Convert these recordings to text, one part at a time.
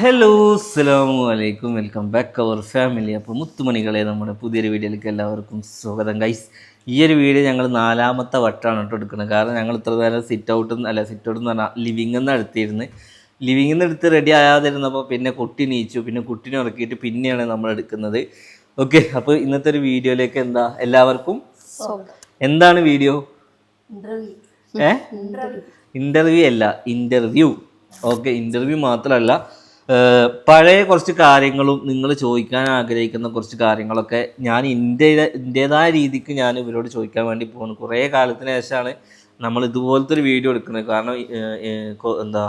Hello അസ്സാം വലൈക്കും welcome back അവർ family അപ്പോൾ മുത്തുമണികളെ നമ്മുടെ പുതിയൊരു വീഡിയോയിലേക്ക് എല്ലാവർക്കും സ്വാഗതം. ഗൈസ് ഈ ഒരു വീഡിയോ ഞങ്ങൾ നാലാമത്തെ വട്ടമാണ് കേട്ടോ എടുക്കുന്നത്. കാരണം ഞങ്ങൾ ഇത്ര നേരം സിറ്റ് ഔട്ട് അല്ല സിറ്റ് ഔട്ട് എന്ന് പറഞ്ഞാൽ ലിവിങ്ങിൽ നിന്ന് എടുത്തിരുന്ന്. ലിവിങ്ങിൽ നിന്ന് എടുത്ത് റെഡി ആകാതിരുന്നപ്പോൾ പിന്നെ കുട്ടി നീച്ചു പിന്നെ കുട്ടിനെ ഉറക്കിയിട്ട് പിന്നെയാണ് നമ്മൾ എടുക്കുന്നത്. ഓക്കെ അപ്പോൾ ഇന്നത്തെ ഒരു വീഡിയോയിലേക്ക് എന്താ? എല്ലാവർക്കും എന്താണ് വീഡിയോ? ഏ? ഇന്റർവ്യൂ അല്ല ഇന്റർവ്യൂ ഓക്കെ ഇന്റർവ്യൂ മാത്രമല്ല പഴയ കുറച്ച് കാര്യങ്ങളും നിങ്ങൾ ചോദിക്കാൻ ആഗ്രഹിക്കുന്ന കുറച്ച് കാര്യങ്ങളൊക്കെ ഞാൻ എന്റെ എന്റെതായ രീതിക്ക് ഞാൻ ഇവരോട് ചോദിക്കാൻ വേണ്ടി പോകുന്നു കുറേ കാലത്തിന് ശേഷമാണ് നമ്മൾ ഇതുപോലത്തെ ഒരു വീഡിയോ എടുക്കുന്നത്. കാരണം എന്താ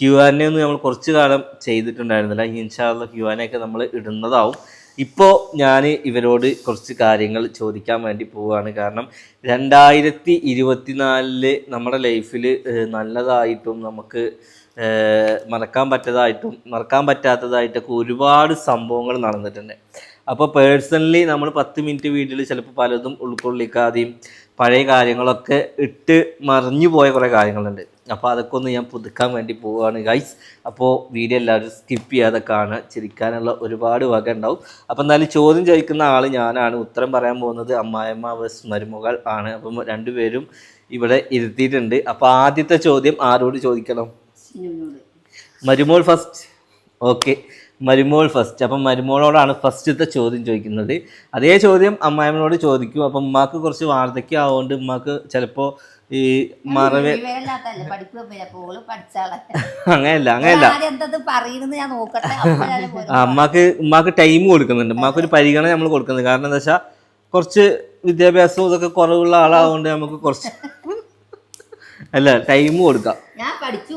ക്യു ആൻ എ ഒന്നും നമ്മൾ കുറച്ച് കാലം ചെയ്തിട്ടുണ്ടായിരുന്നില്ല. ഇൻഷാള്ള ക്യു ആൻ ഒക്കെ നമ്മൾ ഇടുന്നതാവും. ഇപ്പോൾ ഞാൻ ഇവരോട് കുറച്ച് കാര്യങ്ങൾ ചോദിക്കാൻ വേണ്ടി പോവുകയാണ്. കാരണം രണ്ടായിരത്തി ഇരുപത്തിനാലിൽ നമ്മുടെ ലൈഫിൽ നല്ലതായിട്ടും നമുക്ക് മറക്കാൻ പറ്റതായിട്ടും മറക്കാൻ പറ്റാത്തതായിട്ടൊക്കെ ഒരുപാട് സംഭവങ്ങൾ നടന്നിട്ടുണ്ട്. അപ്പോൾ പേഴ്സണലി നമ്മൾ പത്ത് മിനിറ്റ് വീട്ടിൽ ചിലപ്പോൾ പലതും ഉൾക്കൊള്ളിക്കാതെയും പഴയ കാര്യങ്ങളൊക്കെ ഇട്ട് മറിഞ്ഞു പോയ കുറേ കാര്യങ്ങളുണ്ട്. അപ്പോൾ അതൊക്കെ ഒന്ന് ഞാൻ പുതുക്കാൻ വേണ്ടി പോവുകയാണ് ഗൈസ് അപ്പോൾ വീഡിയോ എല്ലാവരും സ്കിപ്പ് ചെയ്യാതെ കാണുക. ചിരിക്കാനുള്ള ഒരുപാട് വക ഉണ്ടാവും. അപ്പോൾ എന്നാലും ചോദ്യം ചോദിക്കുന്ന ആൾ ഞാനാണ്. ഉത്തരം പറയാൻ പോകുന്നത് അമ്മായിമ്മ വസ് മരുമകൾ ആണ്. അപ്പം രണ്ടുപേരും ഇവിടെ ഇരുത്തിയിട്ടുണ്ട്. അപ്പോൾ ആദ്യത്തെ ചോദ്യം ആരോട് ചോദിക്കണം? മരുമോൾ ഫസ്റ്റ് ഓക്കെ മരുമോൾ ഫസ്റ്റ് അപ്പം മരുമോളോടാണ് ഫസ്റ്റത്തെ ചോദ്യം ചോദിക്കുന്നത്. അതേ ചോദ്യം അമ്മായിമ്മനോട് ചോദിക്കും. അപ്പം ഉമ്മാക്ക് കുറച്ച് വാർദ്ധക്യം ആവുകൊണ്ട് ഉമ്മാക്ക് ചിലപ്പോൾ ഈ മറവേ അങ്ങനെയല്ല അങ്ങനെയല്ല. അമ്മയ്ക്ക് ഉമ്മാക്ക് ടൈം കൊടുക്കുന്നുണ്ട്. ഉമ്മാക്ക് ഒരു പരിഗണന നമ്മൾ കൊടുക്കുന്നത് കാരണം എന്താ വെച്ചാൽ കുറച്ച് വിദ്യാഭ്യാസവും ഇതൊക്കെ കുറവുള്ള ആളാവുകൊണ്ട് നമുക്ക് കുറച്ച് അല്ല ടൈം കൊടുക്കാം. ഞാൻ പഠിച്ചു.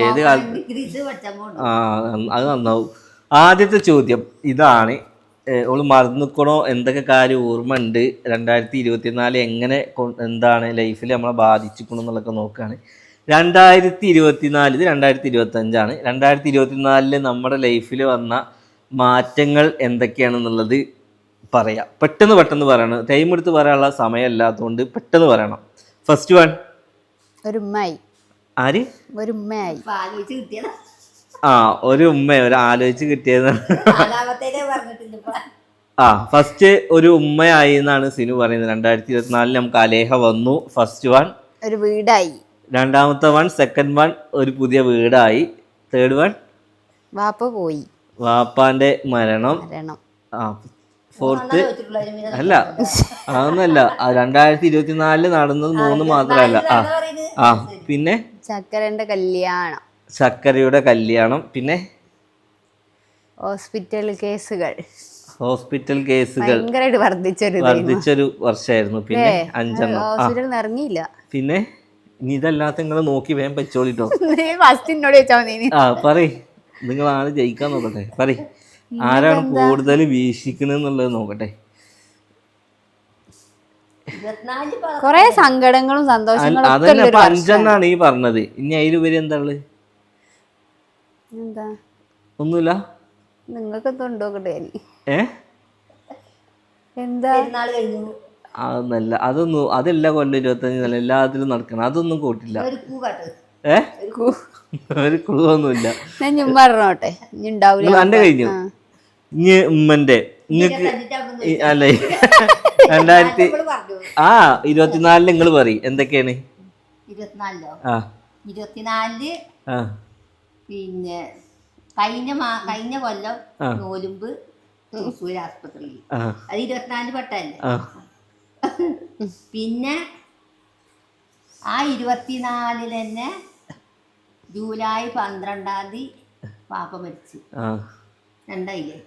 ഏത് കാലത്ത് പഠിച്ചോണ്ട് ആ അത് നന്നാവും. ആദ്യത്തെ ചോദ്യം ഇതാണ് ഓൾ മറന്നിക്കണോ എന്തൊക്കെ കാര്യം ഓർമ്മ ഉണ്ട് രണ്ടായിരത്തി ഇരുപത്തിനാല് എങ്ങനെ എന്താണ് ലൈഫിൽ നമ്മളെ ബാധിച്ചിക്കണോ എന്നുള്ളതൊക്കെ നോക്കുകയാണ് രണ്ടായിരത്തി ഇരുപത്തിനാല് ഇത് രണ്ടായിരത്തി ഇരുപത്തി അഞ്ചാണ് രണ്ടായിരത്തി ഇരുപത്തിനാലിൽ നമ്മുടെ ലൈഫിൽ വന്ന മാറ്റങ്ങൾ എന്തൊക്കെയാണെന്നുള്ളത് പറയാം. പെട്ടെന്ന് പെട്ടെന്ന് പറയണം. ടൈം എടുത്ത് പറയാനുള്ള സമയമല്ലാത്തതുകൊണ്ട് പെട്ടെന്ന് പറയണം. ഫസ്റ്റ് വൺ ഒരു ഉമ്മായി. ആര്? ഒരു ഉമ്മയായി. ആ ഒരു ഉമ്മ ഒരു ആലോചിച്ച് കിട്ടിയത്. ആ ഫസ്റ്റ് ഒരു ഉമ്മയായി എന്നാണ് സിനു പറയുന്നത്. രണ്ടായിരത്തി ഇരുപത്തിനാലിൽ നമുക്ക് അലേഹ വന്നു. ഫസ്റ്റ് വൺ ഒരു വീടായി. രണ്ടാമത്തെ വൺ സെക്കൻഡ് വൺ ഒരു പുതിയ വീടായി. തേർഡ് വൺ വാപ്പ പോയി. വാപ്പാന്റെ മരണം. മരണം. ആ ഫോർത്ത് അല്ല അതൊന്നല്ല. രണ്ടായിരത്തി ഇരുപത്തിനാലിൽ നടന്നത് മൂന്ന് മാത്രമല്ല. ആ ആ പിന്നെ? ചക്കരന്റെ കല്യാണം. ചക്കരയുടെ കല്യാണം. പിന്നെ? ഹോസ്പിറ്റൽ കേസുകൾ. ഹോസ്പിറ്റൽ കേസുകൾ. ഭയങ്കരമായിട്ട് വർദ്ധിച്ചൊരു വർദ്ധിച്ചൊരു വർഷമായിരുന്നു പിന്നെ അഞ്ചെണ്ണം. ഇറങ്ങിയില്ല. പിന്നെ? ഇനി ഇതല്ലാത്ത നിങ്ങൾ നോക്കി വേഗം വെച്ചോളിട്ടോ ഫസ്റ്റ് എന്നോട് ചോദിച്ചാൽ മതി. ആ പറയ്. നിങ്ങൾ ആര് ജയിക്കാൻ നോക്കട്ടെ. പറയ്. ആരാണ് കൂടുതൽ വീക്ഷിക്കണെന്നുള്ളത് നോക്കട്ടെ. കൊറേ സങ്കടങ്ങളും സന്തോഷങ്ങളും ഒക്കെ അതന്നെ അപ്പൊ ഈ പറഞ്ഞത്. ഇനി അതിലുപരി എന്താ ഉള്ളത് എന്താ? ഒന്നുമില്ല? നിങ്ങൾക്ക് എന്തോ? ഏ അതൊന്നല്ല അതൊന്നും അതെല്ലാ കൊല്ലം ഇരുപത്തഞ്ച് നല്ല എല്ലാത്തിലും നടക്കണം. അതൊന്നും കൂട്ടില്ല. ഏ? ഒരു ക്ലൂ ഒന്നുമില്ല. ഞാൻ പറഞ്ഞോട്ടെ. ഇനി ഉണ്ടാവില്ല നിങ്ങൾ എന്റെ കഴിഞ്ഞു? ഇനി ഉമ്മന്റെ. നിങ്ങക്ക് അല്ല. രണ്ടായിരത്തി ആ ഇരുപത്തിനാലിൽ നിങ്ങൾ പറയും. എന്തൊക്കെയാണ്? ഇരുപത്തിനാലിലോ? ആ. ഇരുപത്തിനാലിൽ ആ. പിന്നെ കഴിഞ്ഞ മാ കഴിഞ്ഞ കൊല്ലം ആ. നോലുമ്പ് തൃശ്ശൂർ ആസ്പത്രിയിൽ. ആ. അത് ഇരുപത്തിനാല് പെട്ടല്ലേ പിന്നെ ആ ഇരുപത്തിനാലിൽ തന്നെ ജൂലൈ പന്ത്രണ്ടാം തീയതി പാപ്പ മരിച്ചു. രണ്ടായില്ലേ?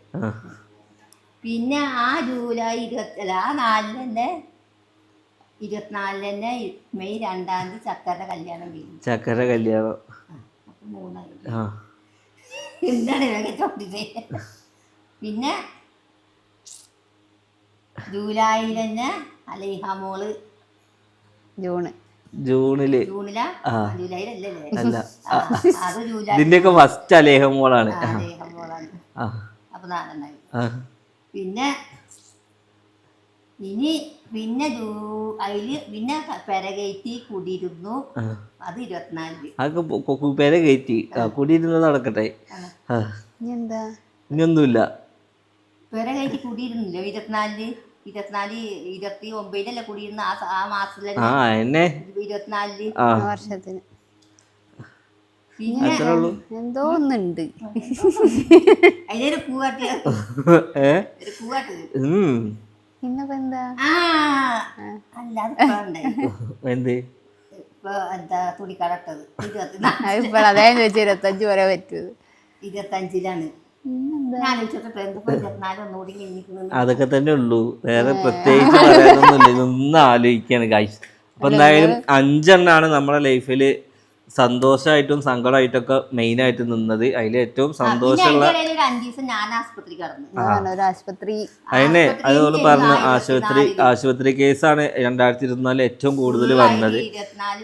പിന്നെ ആ ജൂലൈ ഇരുപത്തി ആ നാലിന് തന്നെ ഇരുപത്തിനാലിന് തന്നെ മെയ് രണ്ടാം തീയതി ചക്കരുടെ കല്യാണം കഴിഞ്ഞു. ചക്കര കല്യാണം. മൂന്നായി. എന്താണ് ചോദിച്ചത്? പിന്നെ ജൂലൈയിൽ തന്നെ അലൈഹ മോൾ ജൂണ്. ജൂണിൽ. അല്ല? ആ, ജൂലൈ. ഇതിന്റെയൊക്കെ ഫസ്റ്റ് അലൈഹ മോളാണ്. പിന്നെ ഇനി പിന്നെ അതിൽ പിന്നെ പെരകയറ്റി കുടിയിരുന്നു. അത് ഇരുപത്തിനാലിൽ. അതൊക്കെ പേരെ കയറ്റി. കുടിയിരുന്നത് നടക്കട്ടെ. ഇനി എന്താ ഇനിയൊന്നുമില്ല. പെരകയറ്റി കുടിയിരുന്നില്ല? ഇരുപത്തിനാലിൽ? ഇരുപത്തിനാല് ഇരുപത്തി ഒമ്പതിലല്ലേ കുടിയിരുന്ന? ആ ആ മാസത്തിലെ ആ എന്നെ? ഇരുപത്തിനാലിൽ. ആ. വർഷത്തിന്. പിന്നെ അത്രേ ഉള്ളൂ എന്തോ ഒന്നുണ്ട്. അതിനൊരു പൂവാട്ട്. ഏ? ഒരു പൂവാട്ട്. ഉം. പിന്നപ്പോ എന്താ? ആ അല്ലാതെ ഇപ്പൊ ഉണ്ടായി എന്ത്? ഇപ്പൊ എന്താ തുണിക്കടട്ടത് ഇരുപത്തിനാല്. അതിപ്പോ അതായത് വെച്ച് ഇരുപത്തഞ്ച് വരെ ഇരുപത്തഞ്ചിലാണ്. അതൊക്കെ തന്നെ ഉള്ളൂ. വേറെ പ്രത്യേകിച്ച് പറയാനൊന്നുമില്ല. ഇതൊന്നും ആലോചിക്കാണ്. കാഴ്ച അപ്പൊ എന്തായാലും അഞ്ചെണ്ണാണ് നമ്മുടെ ലൈഫിൽ സന്തോഷമായിട്ടും സങ്കടമായിട്ടൊക്കെ മെയിൻ ആയിട്ട് നിന്നത് അതിൽ ഏറ്റവും സന്തോഷമുള്ള അതിനെ അതുപോലെ പറഞ്ഞു ആശുപത്രി. ആശുപത്രി കേസാണ് രണ്ടായിരത്തി ഇരുപത്തിനാലിൽ ഏറ്റവും കൂടുതൽ വന്നത്.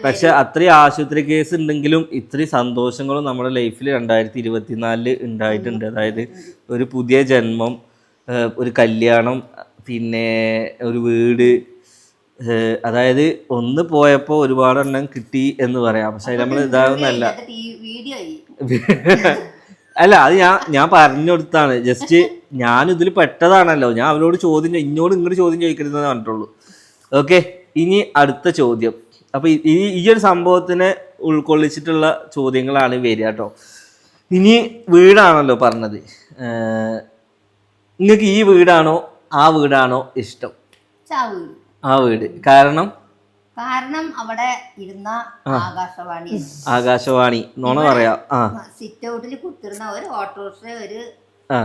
പക്ഷെ അത്രയും ആശുപത്രി കേസ് ഉണ്ടെങ്കിലും ഇത്രയും സന്തോഷങ്ങളും നമ്മുടെ ലൈഫിൽ രണ്ടായിരത്തി ഇരുപത്തിനാലിൽ ഉണ്ടായിട്ടുണ്ട് അതായത് ഒരു പുതിയ ജന്മം ഒരു കല്യാണം പിന്നെ ഒരു വീട് അതായത് ഒന്ന് പോയപ്പോ ഒരുപാട് എണ്ണം കിട്ടി എന്ന് പറയാം. പക്ഷെ നമ്മൾ ഇതാകുന്നല്ല അല്ല അത് ഞാൻ ഞാൻ പറഞ്ഞു കൊടുത്താണ് ജസ്റ്റ് ഞാൻ ഇതിൽ പെട്ടതാണല്ലോ. ഞാൻ അവരോട് ചോദ്യം ഇന്നോട് ഇങ്ങോട്ട് ചോദ്യം ചോദിക്കരുതെന്ന് പറഞ്ഞിട്ടുള്ളൂ. ഓക്കെ ഇനി അടുത്ത ചോദ്യം. അപ്പൊ ഈ ഈ- ഒരു സംഭവത്തിനെ ഉൾക്കൊള്ളിച്ചിട്ടുള്ള ചോദ്യങ്ങളാണ് വരിക കേട്ടോ. ഇനി വീടാണല്ലോ പറഞ്ഞത്. നിങ്ങൾക്ക് ഈ വീടാണോ ആ വീടാണോ ഇഷ്ടം? ആ വീട്. കാരണം? കാരണം അവിടെ ഇരുന്ന ആകാശവാണി. ആകാശവാണി. നോണ പറയാ. ആ. സിറ്റ് ഔട്ടിൽ കുത്തിരുന്ന ഒരു ഓട്ടോറിക്ഷ ഒരു ആ.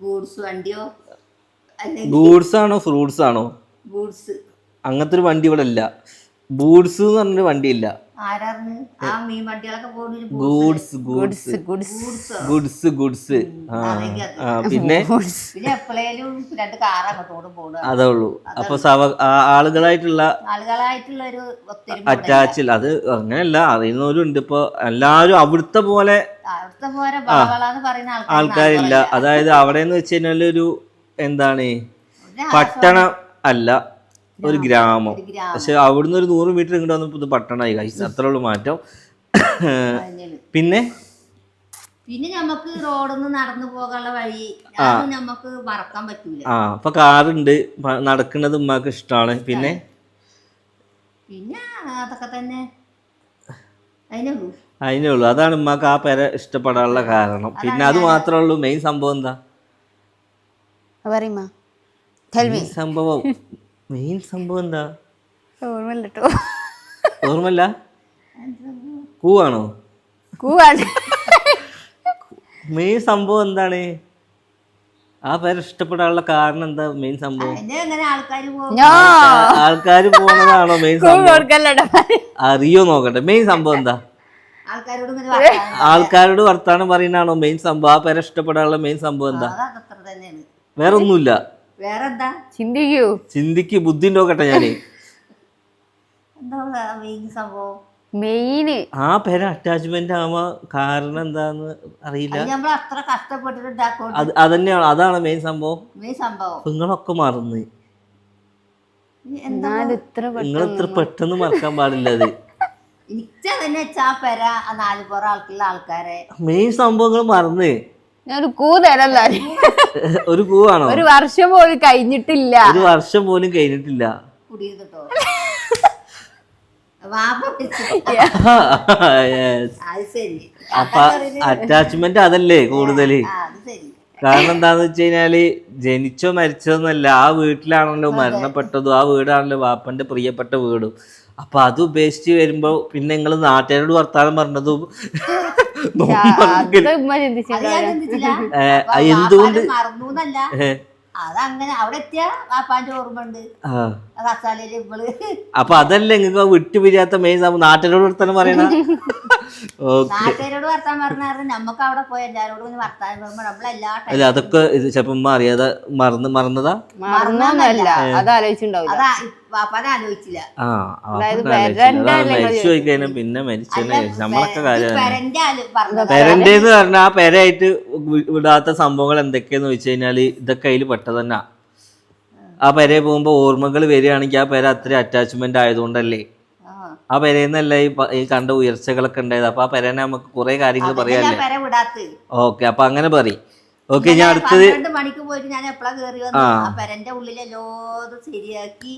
ഗൂഡ്സ് വണ്ടിയോ ഗൂഡ്സ് ആണോ ഫ്രൂട്ട്സ് ആണോ? ഗൂഡ്സ്. അങ്ങനത്തെ ഒരു വണ്ടി ഇവിടെ ഇല്ല. ബൂട്ട്സ് എന്ന് പറഞ്ഞൊരു വണ്ടിയില്ല. ആരാറിന് ആ മീൻ വണ്ടികളൊക്കെ പോകുന്ന goods goods. Goods goods. Goods. Goods ആ. പിന്നെ? അതേ ഉള്ളൂ അപ്പൊ സവ ആളുകളായിട്ടുള്ള ആളുകളായിട്ടുള്ള ഒരു ഒത്തിരി അറ്റാച്ചിൽ അത് അങ്ങനെയല്ല അറിയുന്നവരും ഉണ്ട് ഇപ്പൊ എല്ലാരും അവിടുത്തെ പോലെ അവിടുത്തെ പോലെ വളവളാന്ന് പറയുന്ന ആൾക്കാർ ആൾക്കാരില്ല. അതായത് അവിടെ എന്ന് വെച്ച് കഴിഞ്ഞാൽ ഒരു എന്താണ്? പട്ടണം അല്ല. ഒരു ഗ്രാമം. പക്ഷെ അവിടുന്ന് ഒരു നൂറ് മീറ്റർ ഇങ്ങോട്ട് വന്നപ്പോൾ ഇത് പട്ടണമായി. കഴിച്ചു അത്രേ ഉള്ളൂ മാറ്റം. പിന്നെ? പിന്നെ നമുക്ക് റോഡിൽ നിന്ന് നടന്നു പോകാനുള്ള വഴി നമുക്ക് മറക്കാൻ പറ്റൂല. ആ അപ്പൊ കാറുണ്ട്. നടക്കുന്നത് ഉമ്മാക്ക് ഇഷ്ടമാണ് പിന്നെ? പിന്നെ അതൊക്കെ തന്നെ. അതിനെ ഉള്ളൂ. അതാണ് ഉമ്മാക്ക് ആ പേരെ ഇഷ്ടപ്പെടാനുള്ള കാരണം. പിന്നെ അത് മാത്രമേ ഉള്ളൂ. മെയിൻ സംഭവം എന്താ? സംഭവം മെയിൻ സംഭവം എന്താ? ഓർമ്മല്ല കേട്ടോ ഓർമ്മല്ല കൂവാണോ? കൂവാണ്. മെയിൻ സംഭവം എന്താണ്? ആ പേര് ഇഷ്ടപ്പെടാനുള്ള കാരണം എന്താ മെയിൻ സംഭവം? ആൾക്കാർ പോണതാണോ മെയിൻ സംഭവം? അറിയോ നോക്കട്ടെ. മെയിൻ സംഭവം എന്താ? ആൾക്കാരോട് വർത്താനം പറയുന്നതാണോ മെയിൻ സംഭവം? ആ പേരെ ഇഷ്ടപ്പെടാനുള്ള മെയിൻ സംഭവം എന്താ? അത് അത്ര തന്നെയാണ് വേറെ ഒന്നുമില്ല വേറെ എന്താ ചിന്തിക്കൂ. ചിന്തിക്ക് ബുദ്ധി നോക്കട്ടെ ഞാൻ. എന്താ മെയിൻ സംഭവം? മെയിന് ആ പേര് അറ്റാച്ച്മെന്റ് ആവാ കാരണം എന്താന്ന് അറിയില്ല. അത് നമ്മൾ അത്ര അതന്നെയാണ് അതാണ് മെയിൻ സംഭവം. മെയിൻ സംഭവം. നിങ്ങളൊക്കെ മറന്ന്. നിങ്ങൾ ഇത്ര പെട്ടെന്ന് മറക്കാൻ പാടില്ല അത്. എനിക്ക് തന്നെ വെച്ചാ പെര ആ ആൾക്കുള്ള ആൾക്കാരെ. മെയിൻ സംഭവങ്ങൾ മറന്ന്. ഞാനൊരു കൂ തരല്ല ഒരു കൂവാണോ? ഒരു വർഷം പോലും കഴിഞ്ഞിട്ടില്ല. ഒരു വർഷം പോലും കഴിഞ്ഞിട്ടില്ല. അപ്പൊ അറ്റാച്ച്മെന്റ് അതല്ലേ കൂടുതൽ. ആ അത് ശരി. കാരണം എന്താന്ന് വെച്ച് കഴിഞ്ഞാൽ ജനിച്ചോ മരിച്ചോന്നല്ല ആ വീട്ടിലാണല്ലോ മരണപ്പെട്ടതും ആ വീടാണല്ലോ വാപ്പന്റെ പ്രിയപ്പെട്ട വീടും. അപ്പൊ അത് ഉപേക്ഷിച്ച് വരുമ്പോ പിന്നെ നിങ്ങൾ നാട്ടുകാരോട് വർത്താനം പറഞ്ഞതും എന്തുകൊണ്ട്? അതങ്ങനെ അവിടെ എത്തിയ വാപ്പാന്റെ ഓർമ്മ ഉണ്ട് കസാലയിൽ ഇവൾ. അപ്പൊ അതല്ലേ നിങ്ങൾക്ക് വിട്ടുപിരിയാത്ത മെയിൻ സംഭവം നാട്ടുകാരോട് വർത്താനം പറയണ? നാട്ടുകാരോട് വർത്താൻ പറഞ്ഞാൽ നമുക്ക് അവിടെ പോയി എല്ലാരോടും ഇങ്ങനെ വർത്താനം പറയുമ്പോ നമ്മളെല്ലാ ടൈം അല്ല അതൊക്കെ ഇത് ചിലപ്പോ ഉമ്മ അറിയാതെ മറന്ന് മറന്നതാ? മറന്നല്ല അത് ആലോചിച്ചിട്ടുണ്ടാവില്ല അതാ വാപ്പാനെ ആലോചിച്ചില്ല. ആ അതായത്. പെരന്റെ മരിച്ചു പോയി കഴിഞ്ഞാൽ പിന്നെ മരിച്ചെന്നെ നമ്മളൊക്കെ കാര്യം പെരന്റെ ആൽ പറഞ്ഞത് പെരന്റെ എന്ന് പറഞ്ഞാൽ ആ പെരയായിട്ട് വി- വിടാത്ത സംഭവങ്ങൾ എന്തൊക്കെയാന്ന് വെച്ച് കഴിഞ്ഞാൽ ഇതൊക്കെ അതിൽ പെട്ടതന്നെ. ആ പെരയെ പോകുമ്പോൾ ഓർമ്മകൾ വരികയാണെങ്കിൽ ആ പെര അത്ര അറ്റാച്ച്മെന്റ് ആയതുകൊണ്ടല്ലേ? ആ. പെരയെന്നല്ല ഈ പ- ഈ കണ്ട ഉയർച്ചകളൊക്കെ ഉണ്ടായത്. അപ്പൊ ആ പെരനെ നമുക്ക് കുറെ കാര്യങ്ങൾ പറയാല്ലേ? പെര വിടാത്ത് ഓക്കെ അപ്പൊ അങ്ങനെ പറയും. ഓക്കെ ഞാൻ അടുത്തത് പന്ത്രണ്ട് മണിക്ക് പോയിട്ട് ഞാൻ എപ്പോഴാ കയറി വന്നു ആ. പെരന്റെ ഉള്ളിലെല്ലാതും ശരിയാക്കി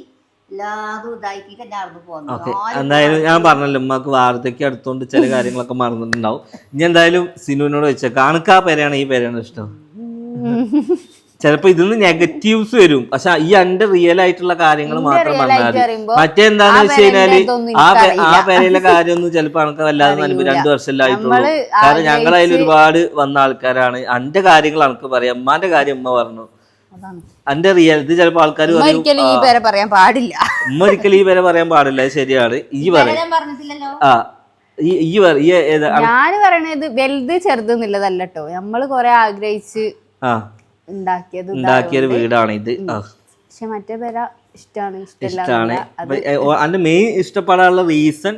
എല്ലാതും ഇതാക്കി നടന്നു പോന്നു ഓക്കെ എന്തായാലും ഞാൻ പറഞ്ഞല്ലോ ഉമ്മക്ക് വാർദ്ധയ്ക്ക് അടുത്തോണ്ട് ചില കാര്യങ്ങളൊക്കെ മറന്നിട്ടുണ്ടാവും. ഇനി എന്തായാലും സിനുവിനോട് വെച്ചേക്കാം അനക്ക് ആ പേരാണ് ഈ പേരാണ് ഇഷ്ടം. ചിലപ്പോ ഇതിന്ന് നെഗറ്റീവ്സ് വരും. പക്ഷെ ഈ എന്റെ റിയൽ ആയിട്ടുള്ള കാര്യങ്ങൾ മാത്രം പറഞ്ഞാൽ മറ്റേന്താന്ന് വെച്ച് കഴിഞ്ഞാൽ ആ ആ. പേരയിലെ കാര്യമൊന്നും ചിലപ്പോ അനക്ക് വല്ലാതെ അനുഭവം രണ്ടു വർഷമല്ലായിട്ടുള്ളൂ കാരണം ഞങ്ങളതിൽ അതിൽ ഒരുപാട് വന്ന ആൾക്കാരാണ്. എന്റെ കാര്യങ്ങൾ അനക്ക് പറയാം. അമ്മാന്റെ കാര്യം അമ്മ പറഞ്ഞു. അതാണ്. എന്റെ റിയൽ ഇത് ചിലപ്പോ ആൾക്കാർ ഈ പേരെ പറയാൻ പാടില്ല. ഉമ്മ ഒരിക്കലും ഈ പേരെ പറയാൻ പാടില്ല. ശരിയാണ്. ഈ പറയാം ആ ഞാൻ പറയണത് വലുത് ചെറുത് എന്നുള്ളതല്ല കേട്ടോ നമ്മൾ കൊറേ ആഗ്രഹിച്ച് ഉണ്ടാക്കിയൊരു വീടാണ് ഇത്. പക്ഷെ മറ്റേ പേര ഇഷ്ടാണ് ഇഷ്ടമാണ് ഇഷ്ടാണ്. അതിന്റെ മെയിൻ ഇഷ്ടപ്പെടാനുള്ള റീസൺ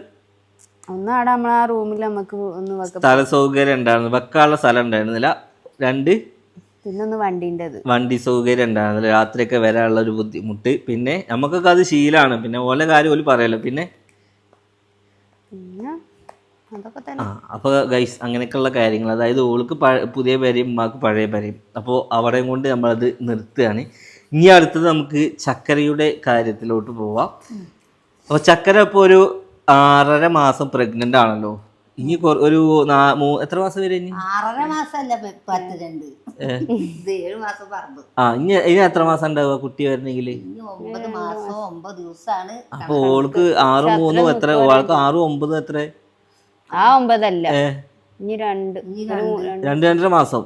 ഒന്നാടെ നമ്മൾ ആ റൂമിൽ നമുക്ക് ഒന്ന് സ്ഥല സൗകര്യം ഉണ്ടായിരുന്നു. വെക്കാനുള്ള സ്ഥലം ഉണ്ടായിരുന്നില്ല. രണ്ട്? പിന്നൊന്ന് വണ്ടിന്റെ വണ്ടി സൗകര്യം ഉണ്ടായിരുന്നില്ല. രാത്രിയൊക്കെ വരാനുള്ള ഒരു ബുദ്ധിമുട്ട്. പിന്നെ നമുക്കൊക്കെ അത് ശീലമാണ് പിന്നെ ഓല കാര്യം ഓൽ പറയല്ലോ. പിന്നെ? പിന്നെ ആ അപ്പോൾ ഗൈസ് അങ്ങനെയൊക്കെയുള്ള കാര്യങ്ങൾ. അതായത് ഓൾക്ക് പുതിയ പേരെയും ഉമ്മാക്ക് പഴയ പേരെയും അപ്പോൾ അവിടെയും കൊണ്ട് നമ്മളത് നിർത്തുകയാണ്. ഇനി അടുത്തത് നമുക്ക് ചക്കരയുടെ കാര്യത്തിലോട്ട് പോവാം. അപ്പോൾ ചക്കര ഇപ്പോൾ ഒരു ആറര മാസം പ്രഗ്നന്റ് ആണല്ലോ. ഇനി ഒരു എത്ര മാസം വരെ ഇനി? ആറര മാസമല്ല പത്തിരണ്ട് ഇത് ഏഴ് മാസം പറഞ്ഞു ആ ഇനി ഇനി എത്ര മാസം ഉണ്ടാവുക കുട്ടി വരണമെങ്കിൽ ഒമ്പത് മാസം ഒമ്പത് ദിവസമാണ് അപ്പോൾ ഓൾക്ക് ആറും മൂന്നും എത്ര? ഓൾക്ക് ആറും ഒമ്പതും എത്ര? ആ ഒമ്പതല്ല. ഇനി രണ്ട്. രണ്ട്. രണ്ട്. രണ്ടര മാസം.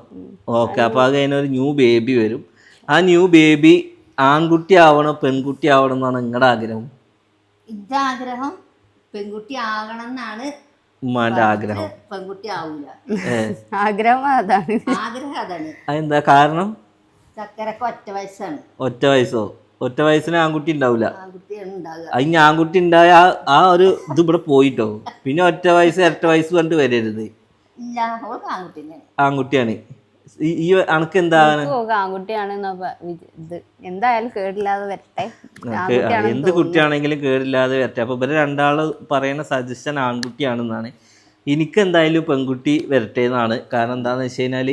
ഓക്കെ അപ്പൊ അത് കഴിഞ്ഞ ഒരു ന്യൂ ബേബി വരും. ആ ന്യൂ ബേബി ആൺകുട്ടി ആവണോ പെൺകുട്ടി ആവണം എന്നാണ് നിങ്ങളുടെ ആഗ്രഹം? ഇത് ആഗ്രഹം പെൺകുട്ടി ആകണം എന്നാണ് ഉമ്മാന്റെ ആഗ്രഹം. പെൺകുട്ടി ആവൂല ആഗ്രഹം അതാണ്. ആഗ്രഹം അതാണ്. അതെന്താ കാരണം? ചക്കരക്ക് ഒറ്റ വയസ്സാണ്. ഒറ്റ വയസ്സോ? ഒറ്റ വയസ്സിന് ആൺകുട്ടി ഉണ്ടാവില്ല അതിന് ആൺകുട്ടി ഉണ്ടായ ആ- ആ ഒരു ഇത് ഇവിടെ പോയിട്ടോ. പിന്നെ ഒറ്റ വയസ്സ് ഇരട്ട വയസ്സ് കണ്ട് വരരുത്. ആൺകുട്ടിയാണ്. ഈ- ഈ അണക്ക് എന്താണ് എന്തായാലും കേടില്ലാതെ വരട്ടെ. എന്ത് കുട്ടിയാണെങ്കിലും കേടില്ലാതെ വരട്ടെ. അപ്പൊ ഇവർ രണ്ടാൾ പറയുന്ന സജഷൻ ആൺകുട്ടിയാണെന്നാണ്. എനിക്ക് എന്തായാലും പെൺകുട്ടി വരട്ടെ എന്നാണ്. കാരണം എന്താണെന്ന് വെച്ച് ഇല്ല.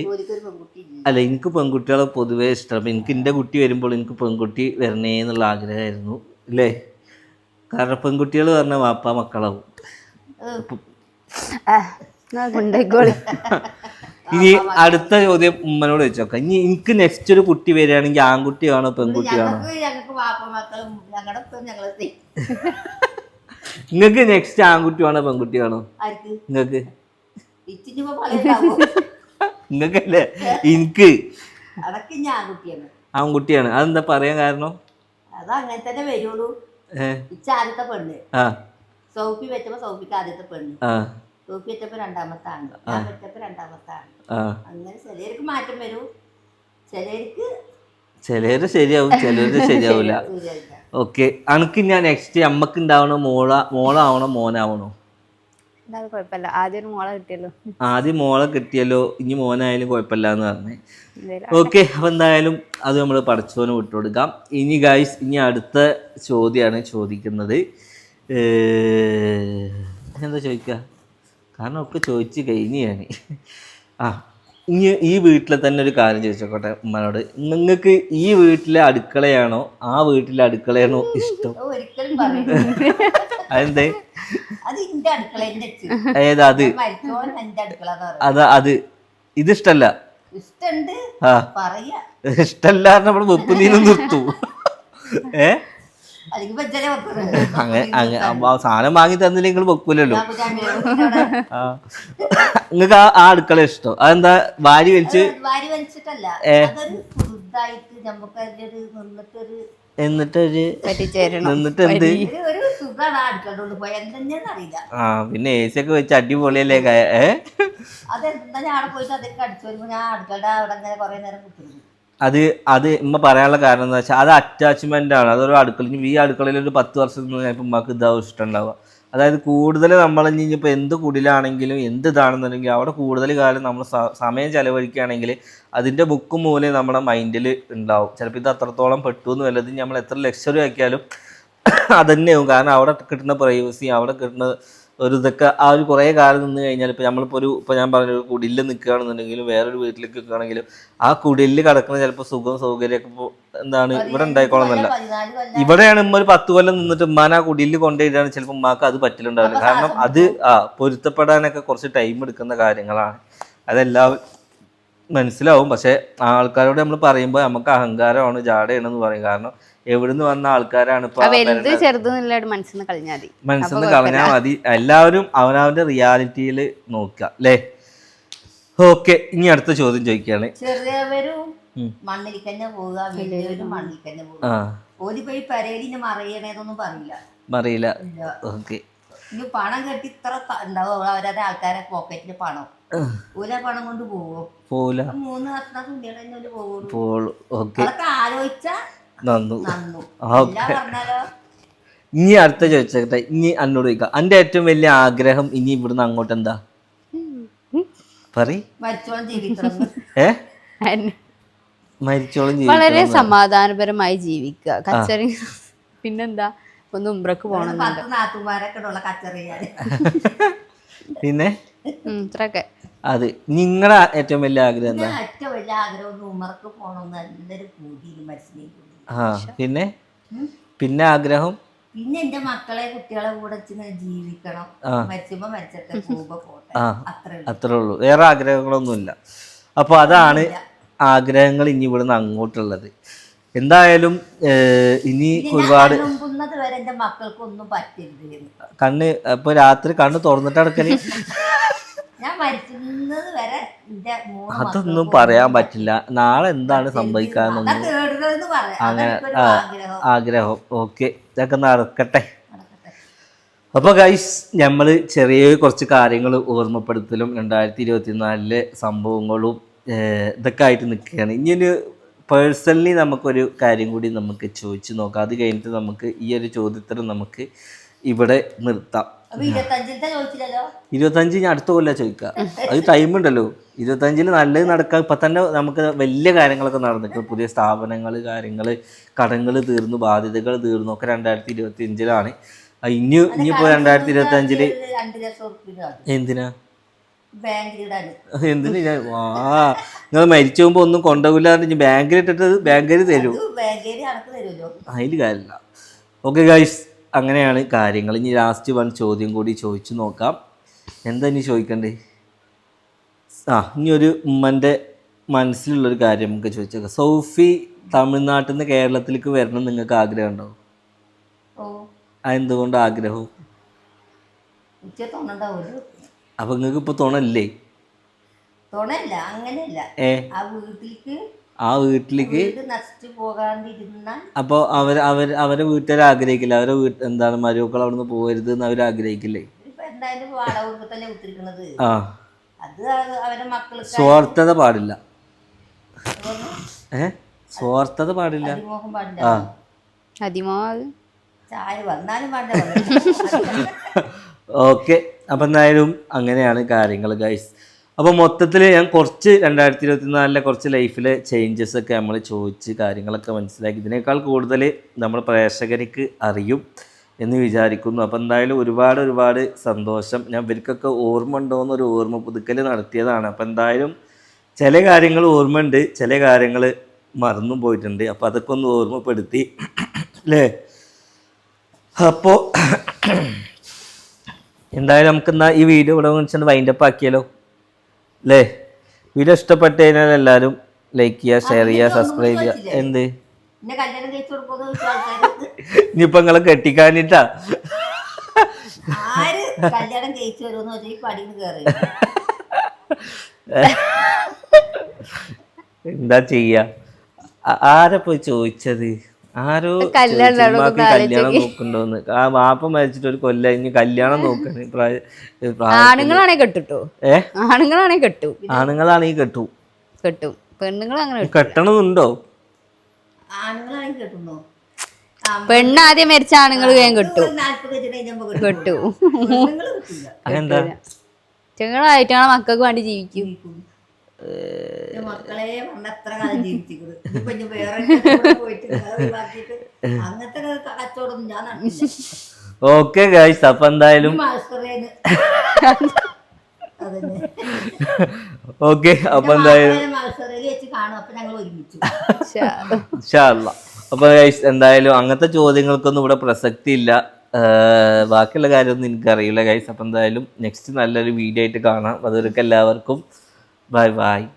അല്ല എനിക്ക് പെൺകുട്ടികളെ പൊതുവേ ഇഷ്ടം. എനിക്ക് എന്റെ കുട്ടി വരുമ്പോൾ എനിക്ക് പെൺകുട്ടി വരണേ എന്നുള്ള ആഗ്രഹമായിരുന്നു. അല്ലേ കാരണം പെൺകുട്ടികൾ പറഞ്ഞ വാപ്പ മക്കളാവും. ഇനി അടുത്ത ചോദ്യം ഉമ്മനോട് വെച്ചോക്കാം ഇനി എനിക്ക് നെക്സ്റ്റ് ഒരു കുട്ടി വരികയാണെങ്കിൽ ആൺകുട്ടിയാണോ പെൺകുട്ടിയാണോ ഞങ്ങൾക്ക് വാപ്പ മക്കളും ഞങ്ങളുടെ ഒപ്പം ഞങ്ങളെ സ്നേഹി- നിങ്ങൾക്ക് നെക്സ്റ്റ് ആൺകുട്ടിയാണോ പെൺകുട്ടിയാണോ? ആർക്ക്? നിങ്ങൾക്ക് ഇച്ചിനിപ്പോ പറയുണ്ടാവോ നിങ്ങൾക്കല്ലേ എനിക്ക്. ആൺകുട്ടിയാണ്. അതെന്താ പറയാൻ കാരണം? അത് അങ്ങനെ തന്നെ വരുള്ളൂ. ആദ്യത്തെ പെണ്ണ്. വെച്ചപ്പോ ആദ്യത്തെ പെണ്ണ്. വെച്ചപ്പോ രണ്ടാമത്തെ ആണ് ഞാൻ വെച്ചപ്പോ രണ്ടാമത്തെ ആണ് ആ. അങ്ങനെ ചിലർക്ക് മാറ്റം വരും. ചിലർക്ക് ചിലര് ശരിയാവും. ചിലര് ശരിയാവൂല. ശരിയാവില്ല. ഓക്കെ. അനക്ക് ഞാൻ നെക്സ്റ്റ് അമ്മയ്ക്ക് ഉണ്ടാവണോ മോള മോളാവണോ മോനാവണോ? കുഴപ്പമില്ല. ആദ്യം ഒരു മോളെ കിട്ടിയല്ലോ. ആദ്യം മോളെ കിട്ടിയല്ലോ ഇനി മോനായാലും കുഴപ്പമില്ല എന്ന് പറഞ്ഞേ ഓക്കെ അപ്പം എന്തായാലും അത് നമ്മൾ പഠിച്ചോന് വിട്ടുകൊടുക്കാം. ഇനി ഗായ്സ് ഇനി അടുത്ത ചോദ്യമാണ് ചോദിക്കുന്നത്. എന്താ ചോദിക്കുക കാരണം ഒക്കെ ചോദിച്ചു കഴിഞ്ഞാണ് ആ ഇനി ഈ വീട്ടിലെ തന്നെ ഒരു കാര്യം ചോദിച്ചോട്ടെ ഉമ്മനോട്. നിങ്ങൾക്ക് ഈ വീട്ടിലെ അടുക്കളയാണോ ആ വീട്ടിലെ അടുക്കളയാണോ ഇഷ്ടം? ഒരിക്കലും അതെന്തേ? ഏതാ അത്? അത് അത്. ഇതിഷ്ടല്ല? ഇഷ്ടല്ല നമ്മൾ വെപ്പ് നീനും നിർത്തൂ. ഏ? അല്ലെങ്കിൽ വെച്ചല്ലേ വെക്കുന്നത് അങ്ങനെ അങ്ങനെ സാധനം വാങ്ങി തന്നില്ലെങ്കിൽ നിങ്ങൾ വെക്കൂലല്ലോ. ആ. നിങ്ങൾക്ക് ആ ആ അടുക്കള ഇഷ്ടം. അതെന്താ വാരി വലിച്ച്? എന്നിട്ടൊരു എന്നിട്ട് നിന്നിട്ട് എന്ത് ആ പിന്നെ എ സി ഒക്കെ വെച്ച് അടിപൊളിയല്ലേ ഏ? അതെന്താ ഞാൻ അവിടെ പോയിട്ട് അതൊക്കെ അടിച്ചു വരുമ്പോ ഞാൻ അടുക്കളുടെ അവിടെ കുറെ നേരം കുത്തിരുന്നു അത് അത് ഉമ്മ പറയാനുള്ള കാരണം എന്താ വെച്ചാൽ അത് അറ്റാച്ച്മെന്റ് ആണ്. അതൊരു അടുക്കള ഈ അടുക്കളയിൽ ഒരു പത്ത് വർഷം നിന്ന് ഇപ്പം ഉമ്മക്ക് ഇതാവും ഇഷ്ടമുണ്ടാവുക അതായത് കൂടുതൽ നമ്മൾ ഇനിയിപ്പോൾ എന്ത് കുടിലാണെങ്കിലും എന്ത് ഇതാണെന്നുണ്ടെങ്കിൽ അവിടെ കൂടുതൽ കാലം നമ്മൾ സമയം ചെലവഴിക്കുകയാണെങ്കിൽ അതിന്റെ ബുക്കും മൂലം നമ്മുടെ മൈൻഡിൽ ഉണ്ടാവും. ചിലപ്പോൾ ഇത് അത്രത്തോളം പെട്ടു എന്ന് വല്ലത് നമ്മൾ എത്ര ലക്ഷറി ആക്കിയാലും അതന്നെയാവും കാരണം അവിടെ കിട്ടുന്ന പ്രൈവസി അവിടെ കിട്ടുന്ന ഒരു ഇതൊക്കെ ആ ഒരു കുറേ കാലം നിന്ന് കഴിഞ്ഞാൽ ഇപ്പോൾ നമ്മളിപ്പോൾ ഒരു ഇപ്പോൾ ഞാൻ പറഞ്ഞ ഒരു കുടിലിൽ നിൽക്കുകയാണെന്നുണ്ടെങ്കിലും വേറൊരു വീട്ടിലേക്ക് നിൽക്കുകയാണെങ്കിലും ആ കുടിലിൽ കിടക്കുന്ന ചിലപ്പോൾ സുഖം സൗകര്യമൊക്കെ ഇപ്പോൾ എന്താണ് ഇവിടെ ഉണ്ടായിക്കോളന്നല്ല ഇവിടെയാണ് ഉമ്മ ഒരു പത്ത് കൊല്ലം നിന്നിട്ട് ഉമ്മാൻ ആ കുടിയിൽ കൊണ്ടുപോയിട്ടാണ് ചിലപ്പോൾ ഉമ്മാക്ക് അത് പറ്റില്ലുണ്ടാവില്ല കാരണം അത് ആ പൊരുത്തപ്പെടാനൊക്കെ കുറച്ച് ടൈം എടുക്കുന്ന കാര്യങ്ങളാണ്. അതെല്ലാം മനസ്സിലാവും. പക്ഷേ ആൾക്കാരോട് നമ്മൾ പറയുമ്പോൾ നമുക്ക് അഹങ്കാരമാണ് ജാടയാണെന്ന് പറയും. കാരണം എവിടുന്ന് വന്ന ആൾക്കാരാണ് ഇപ്പൊ വലുത് ചെറുത് നിന്ന് കളഞ്ഞാൽ മതി. മനസ്സിൽ കളഞ്ഞാൽ മതി. എല്ലാവരും അവനവന്റെ റിയാലിറ്റിയിൽ നോക്കുക അല്ലേ? ഓക്കെ ഇനി അടുത്ത ചോദ്യം ചോദിക്കുകയാണ്. ചെറിയവരും. പോവുക വലിയവരും പോയി മറിയണേന്നൊന്നും പറയില്ല. ഓക്കെ. ഇനി പണം കെട്ടി ഇത്ര ഉണ്ടാവും അവരത് ആൾക്കാരെ പോക്കറ്റിൽ പണം. ഓല പണം കൊണ്ട് പോകും പോല മൂന്ന് വർഷം പോളു ഓക്കെ. അതൊക്കെ ആലോചിച്ച നന്നു. ഓക്കെ. ഇനി അടുത്ത ചോദിച്ചേക്കട്ടെ. ഇനി അന്നോട് ചോദിക്കാം. എന്റെ ഏറ്റവും വലിയ ആഗ്രഹം ഇനി ഇവിടുന്ന് അങ്ങോട്ട് എന്താ? പറ മരിച്ചോളം ജീവിക്കണം. ഏ? അന്നെ. മരിച്ചോളം വളരെ സമാധാനപരമായി ജീവിക്കുക. കച്ചറി പിന്നെന്താ? ഒന്ന് ഉമ്പ്രക്ക് പോണം പിന്നെ? ഇത്രയൊക്കെ. അത് നിങ്ങളുടെ ഏറ്റവും വലിയ ആഗ്രഹം എന്താ? ഏറ്റവും വലിയ ആഗ്രഹം ഉമ്മർക്ക് പോകണമെന്ന് നല്ലൊരു കൂടിയിൽ മനസ്സിലേക്ക് കൂടി ആ പിന്നെ? പിന്നെ ആഗ്രഹം? പിന്നെ എന്റെ മക്കളെ കുട്ടികളെ കൂടെ ജീവിക്കണം. മരിച്ചിട്ട് പോട്ടെ. അത്രേ ഉള്ളൂ. വേറെ ആഗ്രഹങ്ങളൊന്നുമില്ല. അപ്പൊ അതാണ് ആഗ്രഹങ്ങൾ ഇനി ഇവിടുന്ന് അങ്ങോട്ടുള്ളത്. എന്തായാലും ഇനി ഒരുപാട്. കണ്ണ് ഇപ്പൊ രാത്രി കണ്ണ് തുറന്നിട്ട് അടക്കൽ അതൊന്നും പറയാൻ പറ്റില്ല. നാളെ എന്താണ് സംഭവിക്കാന്നൊന്നും അങ്ങനെ ആഗ്രഹം. ഓക്കെ ഇതൊക്കെ നടക്കട്ടെ. അപ്പൊ അപ്പോൾ ഗൈസ് നമ്മൾ ചെറിയ കുറച്ച് കാര്യങ്ങൾ ഓർമ്മപ്പെടുത്തലും രണ്ടായിരത്തി ഇരുപത്തിനാലിലെ സംഭവങ്ങളും ഇതൊക്കെ ആയിട്ട് നിൽക്കുകയാണ്. ഇനിയൊരു പേഴ്സണലി നമുക്കൊരു കാര്യം കൂടി നമുക്ക് ചോദിച്ചു നോക്കാം. അത് കഴിഞ്ഞിട്ട് നമുക്ക് ഈ ഒരു ചോദ്യത്തിന് നമുക്ക് ഇവിടെ നിർത്താം. ഇരുപത്തഞ്ച് ഞാൻ അടുത്ത കൊല്ലം ചോദിക്കുക അത് ടൈം ഉണ്ടല്ലോ. ഇരുപത്തഞ്ചിൽ നല്ലത് നടക്കാൻ ഇപ്പൊ തന്നെ നമുക്ക് വലിയ കാര്യങ്ങളൊക്കെ നടന്നിട്ട് പുതിയ സ്ഥാപനങ്ങൾ കാര്യങ്ങൾ കടങ്ങൾ തീർന്നു ബാധ്യതകൾ തീർന്നു. ഒക്കെ രണ്ടായിരത്തി ഇരുപത്തി അഞ്ചിലാണ് ഇനി ഇനിയിപ്പോൾ രണ്ടായിരത്തി ഇരുപത്തി അഞ്ചിൽ എന്തിനാ? എന്തിന് ഞാൻ ആ നിങ്ങൾ മരിച്ചു പോകുമ്പോൾ ഒന്നും കൊണ്ടുപോകില്ല ഇനി ബാങ്കിൽ ഇട്ടിട്ട് ബാങ്കിൽ തരൂ. അതിൽ കാര്യമില്ല. ഓക്കെ ഗൈസ് അങ്ങനെയാണ് കാര്യങ്ങൾ. ഇനി ലാസ്റ്റ് വൺ ചോദ്യം കൂടി ചോദിച്ചു നോക്കാം. എന്താ ഇനി ചോദിക്കണ്ടേ? ആ ഇനി ഒരു ഉമ്മന്റെ മനസ്സിലുള്ളൊരു കാര്യം നമുക്ക് ചോദിച്ചേക്കാം. സൗഫി തമിഴ്നാട്ടിൽ നിന്ന് കേരളത്തിലേക്ക് വരണം നിങ്ങൾക്ക് ആഗ്രഹം ഉണ്ടോ ഓ. അതെന്തുകൊണ്ട് ആഗ്രഹവും അപ്പൊ നിങ്ങൾക്ക് ഇപ്പൊ തുണല്ലേ തുണല്ല അങ്ങനെയല്ല. ആ വീട്ടിലേക്ക് ആ വീട്ടിലേക്ക് അപ്പോൾ അവർ അവർ അവരെ വീട്ടുകാർ ആഗ്രഹിക്കില്ല. അവരെ വീട്ട് എന്താണ് മരുമക്കൾ അവിടെ നിന്ന് പോകരുത് എന്ന് അവർ ആഗ്രഹിക്കില്ലേ? ആ. അത് അവരെ മക്കൾക്ക് സ്വാർത്ഥത പാടില്ല. ഏ? സ്വാർത്ഥത പാടില്ല. ആ. ഓക്കെ. അപ്പം എന്തായാലും അങ്ങനെയാണ് കാര്യങ്ങൾ ഗൈസ് അപ്പോൾ മൊത്തത്തിൽ ഞാൻ കുറച്ച് രണ്ടായിരത്തി ഇരുപത്തിനാലിലെ കുറച്ച് ലൈഫിലെ ചേഞ്ചസ് ഒക്കെ നമ്മൾ ചോദിച്ച് കാര്യങ്ങളൊക്കെ മനസ്സിലാക്കി. ഇതിനേക്കാൾ കൂടുതൽ നമ്മൾ പ്രേക്ഷകർക്ക് അറിയും എന്ന് വിചാരിക്കുന്നു. അപ്പോൾ എന്തായാലും ഒരുപാട് ഒരുപാട് സന്തോഷം. ഞാൻ ഇവർക്കൊക്കെ ഓർമ്മ ഉണ്ടോയെന്നൊരു ഓർമ്മ പുതുക്കൽ നടത്തിയതാണ്. അപ്പോൾ എന്തായാലും ചില കാര്യങ്ങൾ ഓർമ്മയുണ്ട് ചില കാര്യങ്ങൾ മറന്നും പോയിട്ടുണ്ട്. അപ്പോൾ അതൊക്കെ ഒന്ന് ഓർമ്മപ്പെടുത്തി അല്ലേ? അപ്പോൾ എന്തായാലും നമുക്ക് എന്നാൽ ഈ വീഡിയോ ഇവിടെ വെച്ചിട്ട് വൈൻഡപ്പ് ആക്കിയാലോ? അല്ലേ വീഡിയോ ഇഷ്ടപ്പെട്ട് കഴിഞ്ഞാൽ എല്ലാവരും ലൈക്ക് ചെയ്യുക ഷെയർ ചെയ്യുക സബ്സ്ക്രൈബ് ചെയ്യുക. എന്ത്? ഇനിയിപ്പോ നിങ്ങളെ കെട്ടിക്കാനിട്ടാ ആര് കല്യാണം കഴിച്ചു വരുമെന്ന് വെച്ചാൽ ഈ പടിയിൽ കയറി എന്താ ചെയ്യാ? ആരെ പോയി ചോദിച്ചത്? ആരോ കല്യാണം നോക്കണ്ടോന്ന് ആ വാപ്പ മരിച്ചിട്ട് ഒരു കൊല്ലം ഇനി കല്യാണം നോക്കണ് ആണുങ്ങളാണെ കെട്ടുട്ടോ. ഏ? ആണുങ്ങളാണെ കെട്ടു. ആണുങ്ങളാണെങ്കിൽ കെട്ടു. കെട്ടും. പെണ്ണുങ്ങൾ അങ്ങനെ കെട്ടും കെട്ടണമെന്നുണ്ടോ പെണ്ണ് ആദ്യം മരിച്ച ആണുങ്ങൾ വേഗം കെട്ടു. കെട്ടു കഴിഞ്ഞപ്പോ കിട്ടു. പെണ്ണുങ്ങൾ കിട്ടില്ല. അതെന്താ? ചെങ്ങളായിട്ടാണ് മക്കൾക്ക് വേണ്ടി ജീവിക്കും. മക്കളെ കാലം ഇപ്പൊ വേറെ പോയിട്ട് അങ്ങനത്തെ കച്ചവടം ഞാൻ ഓക്കെ ഗൈസ് അപ്പൊ എന്തായാലും ഓക്കെ അപ്പൊ എന്തായാലും മാസ്റ്ററേൽ വെച്ച് കാണും. അപ്പൊ ഞങ്ങൾ ഒരുമിച്ചു. ഇൻഷാ അല്ലാ. അപ്പൊ ഗൈസ് എന്തായാലും അങ്ങനത്തെ ചോദ്യങ്ങൾക്കൊന്നും ഇവിടെ പ്രസക്തി ഇല്ല. ഏർ ബാക്കിയുള്ള കാര്യമൊന്നും എനിക്കറിയില്ല ഗൈസ്. അപ്പൊ എന്തായാലും നെക്സ്റ്റ് നല്ലൊരു വീഡിയോ ആയിട്ട് കാണാം. അതുവരെയൊക്കെ എല്ലാവർക്കും Bye bye.